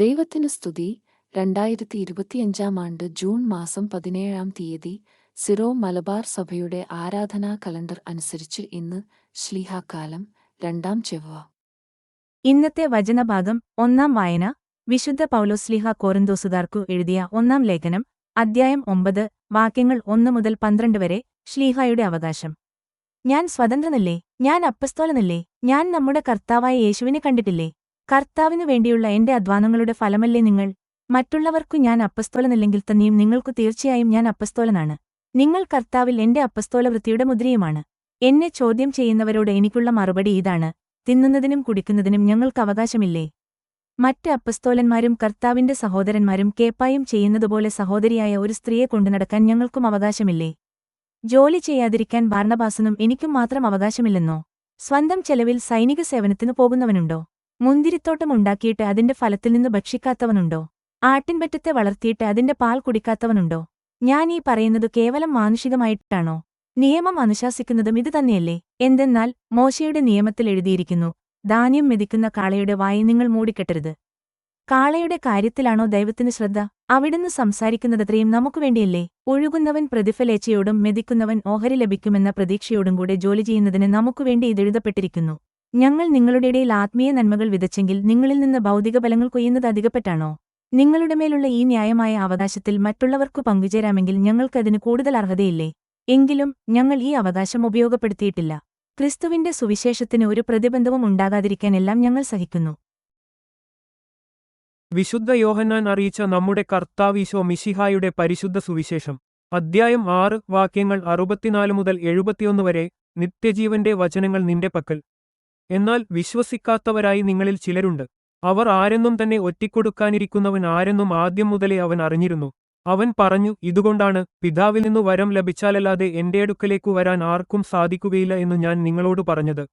ദൈവത്തിന് സ്തുതി. രണ്ടായിരത്തി ഇരുപത്തിയഞ്ചാം ആണ്ട് ജൂൺ മാസം പതിനേഴാം തീയതി സിറോ മലബാർ സഭയുടെ ആരാധനാ കലണ്ടർ അനുസരിച്ച് ഇന്ന് ശ്ലീഹാക്കാലം രണ്ടാം ചെവ്വ. ഇന്നത്തെ വചനഭാഗം ഒന്നാം വായന. വിശുദ്ധ പൗലോസ്ലിഹ കോരന്തോസുദാർക്കു എഴുതിയ ഒന്നാം ലേഖനം അദ്ധ്യായം ഒമ്പത് വാക്യങ്ങൾ ഒന്ന് മുതൽ പന്ത്രണ്ട് വരെ ശ്ലീഹായുടെ അവകാശം. ഞാൻ സ്വതന്ത്രനല്ലേ? ഞാൻ അപ്പസ്തോലനല്ലേ? ഞാൻ നമ്മുടെ കർത്താവായ യേശുവിനെ കണ്ടിട്ടില്ലേ? കർത്താവിനു വേണ്ടിയുള്ള എന്റെ അധ്വാനങ്ങളുടെ ഫലമല്ലേ നിങ്ങൾ? മറ്റുള്ളവർക്കു ഞാൻ അപ്പസ്തോലനല്ലെങ്കിൽ തന്നെയും നിങ്ങൾക്കു തീർച്ചയായും ഞാൻ അപ്പസ്തോലനാണ്. നിങ്ങൾ കർത്താവിൽ എന്റെ അപ്പസ്തോലവൃത്തിയുടെ മുദ്രയുമാണ്. എന്നെ ചോദ്യം ചെയ്യുന്നവരോട് എനിക്കുള്ള മറുപടി ഇതാണ്. തിന്നുന്നതിനും കുടിക്കുന്നതിനും ഞങ്ങൾക്ക് അവകാശമില്ലേ? മറ്റ് അപ്പസ്തോലന്മാരും കർത്താവിന്റെ സഹോദരന്മാരും കേപ്പായും ചെയ്യുന്നതുപോലെ സഹോദരിയായ ഒരു സ്ത്രീയെ കൊണ്ടുനടക്കാൻ ഞങ്ങൾക്കും അവകാശമില്ലേ? ജോലി ചെയ്യാതിരിക്കാൻ ബാർണബാസനും എനിക്കും മാത്രം അവകാശമില്ലെന്നോ? സ്വന്തം ചെലവിൽ സൈനിക സേവനത്തിനു പോകുന്നവനുണ്ടോ? മുന്തിരിത്തോട്ടം ഉണ്ടാക്കിയിട്ട് അതിന്റെ ഫലത്തിൽ നിന്ന് ഭക്ഷിക്കാത്തവനുണ്ടോ? ആട്ടിൻപറ്റത്തെ വളർത്തിയിട്ട് അതിന്റെ പാൽ കുടിക്കാത്തവനുണ്ടോ? ഞാൻ ഈ പറയുന്നത് കേവലം മാനുഷികമായിട്ടാണോ? നിയമം അനുശാസിക്കുന്നതും ഇത് തന്നെയല്ലേ? എന്തെന്നാൽ മോശയുടെ നിയമത്തിൽ എഴുതിയിരിക്കുന്നു ധാന്യം മെതിക്കുന്ന കാളയുടെ വായി നിങ്ങൾ മൂടിക്കെട്ടരുത്. കാളയുടെ കാര്യത്തിലാണോ ദൈവത്തിന് ശ്രദ്ധ? അവിടുന്ന് സംസാരിക്കുന്നതത്രയും നമുക്കു വേണ്ടിയല്ലേ? ഒഴുകുന്നവൻ പ്രതിഫലേച്ചയോടും മെതിക്കുന്നവൻ ഓഹരി ലഭിക്കുമെന്ന പ്രതീക്ഷയോടും കൂടെ ജോലി ചെയ്യുന്നതിന് നമുക്കുവേണ്ടി ഇതെഴുതപ്പെട്ടിരിക്കുന്നു ഞങ്ങൾ നിങ്ങളുടെ ഇടയിൽ ആത്മീയ നന്മകൾ വിതച്ചെങ്കിൽ നിങ്ങളിൽ നിന്ന് ഭൗതിക ബലങ്ങൾ കൊയ്യുന്നത് അധികപ്പെട്ടാണോ? നിങ്ങളുടെ മേലുള്ള ഈ ന്യായമായ അവകാശത്തിൽ മറ്റുള്ളവർക്കു പങ്കുചേരാമെങ്കിൽ ഞങ്ങൾക്കതിന് കൂടുതൽ അർഹതയില്ലേ? എങ്കിലും ഞങ്ങൾ ഈ അവകാശം ഉപയോഗപ്പെടുത്തിയിട്ടില്ല. ക്രിസ്തുവിന്റെ സുവിശേഷത്തിന് ഒരു പ്രതിബന്ധവും ഉണ്ടാകാതിരിക്കാൻ എല്ലാം ഞങ്ങൾ സഹിക്കുന്നു. വിശുദ്ധ യോഹന്നാൻ അറിയിച്ച നമ്മുടെ കർത്താവീശോ മിശിഹായുടെ പരിശുദ്ധ സുവിശേഷം. അദ്ധ്യായം ആറ് വാക്യങ്ങൾ അറുപത്തിനാല് മുതൽ എഴുപത്തിയൊന്ന് വരെ നിത്യജീവന്റെ വചനങ്ങൾ നിന്റെ പക്കൽ. എന്നാൽ വിശ്വസിക്കാത്തവരായി നിങ്ങളിൽ ചിലരുണ്ട്. അവർ ആരെന്നും തന്നെ ഒറ്റിക്കൊടുക്കാനിരിക്കുന്നവൻ ആരെന്നും ആദ്യം മുതലേ അവൻ അറിഞ്ഞിരുന്നു. അവൻ പറഞ്ഞു ഇതുകൊണ്ടാണ് പിതാവിൽ നിന്നു വരം ലഭിച്ചാലല്ലാതെ എന്റെ അടുക്കലേക്കു വരാൻ ആർക്കും സാധിക്കുകയില്ല എന്ന് ഞാൻ നിങ്ങളോട് പറഞ്ഞത്.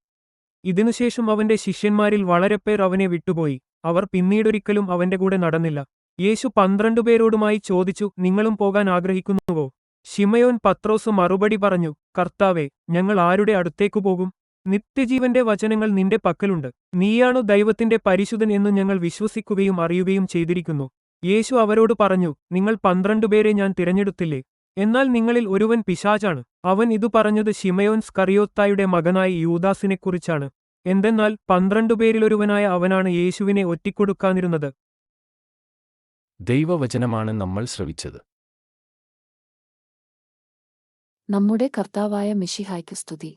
ഇതിനുശേഷം അവന്റെ ശിഷ്യന്മാരിൽ വളരെ പേർ അവനെ വിട്ടുപോയി. അവർ പിന്നീടൊരിക്കലും അവന്റെ കൂടെ നടന്നില്ല. യേശു പന്ത്രണ്ടു പേരോടുമായി ചോദിച്ചു നിങ്ങളും പോകാൻ ആഗ്രഹിക്കുന്നുവോ? ഷിമയോൻ പത്രോസ് മറുപടി പറഞ്ഞു കർത്താവേ ഞങ്ങൾ ആരുടെ അടുത്തേക്കു പോകും? നിത്യജീവന്റെ വചനങ്ങൾ നിന്റെ പക്കലുണ്ട്. നീയാണു ദൈവത്തിന്റെ പരിശുദ്ധൻ എന്ന് ഞങ്ങൾ വിശ്വസിക്കുകയും അറിയുകയും ചെയ്തിരിക്കുന്നു. യേശു അവരോട് പറഞ്ഞു നിങ്ങൾ പന്ത്രണ്ടുപേരെ ഞാൻ തിരഞ്ഞെടുത്തില്ലേ? എന്നാൽ നിങ്ങളിൽ ഒരുവൻ പിശാചാണ്. അവൻ ഇതു പറഞ്ഞത് ഷിമയോൻ സ്കറിയോത്തായുടെ മകനായ യൂദാസിനെക്കുറിച്ചാണ്. എന്തെന്നാൽ പന്ത്രണ്ടുപേരിലൊരുവനായ അവനാണ് യേശുവിനെ ഒറ്റിക്കൊടുക്കാനിരുന്നത്. ദൈവവചനമാണ് നമ്മൾ ശ്രവിച്ചത്. നമ്മുടെ കർത്താവായ മിഷിഹായ്ക്ക് സ്തുതി.